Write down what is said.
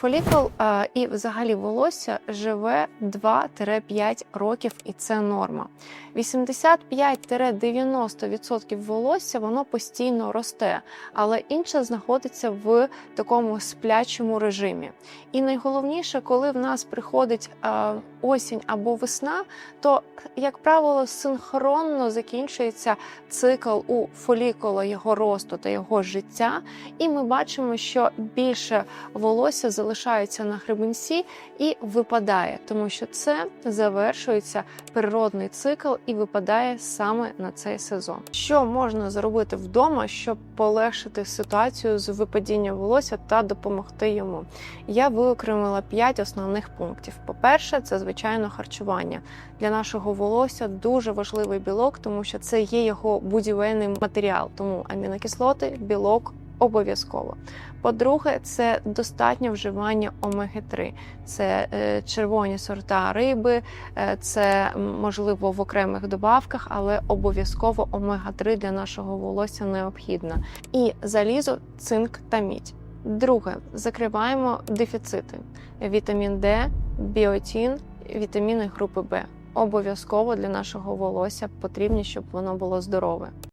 Фолікул е, і взагалі волосся живе 2-5 років, і це норма. 85-90% волосся воно постійно росте, але інше знаходиться в такому сплячому режимі. І найголовніше, коли в нас приходить е, осінь або весна, то, як правило, синхронно закінчується цикл у фолікула його росту та його життя, і ми бачимо, що більше волосся залишається на гребенці і випадає, тому що це завершується природний цикл і випадає саме на цей сезон. Що можна зробити вдома, щоб полегшити ситуацію з випадінням волосся та допомогти йому? Я виокремила 5 основних пунктів. По-перше, це звичайно харчування. Для нашого волосся дуже важливий білок, тому що це є його будівельний матеріал, тому амінокислоти, білок обов'язково. По-друге, це достатнє вживання омеги-3. Це е, червоні сорта риби, е, це можливо в окремих добавках, але обов'язково омега-3 для нашого волосся необхідна. І залізо, цинк та мідь. Друге, закриваємо дефіцити: вітамін Д, біотін, вітаміни групи Б. Обов'язково для нашого волосся потрібні, щоб воно було здорове.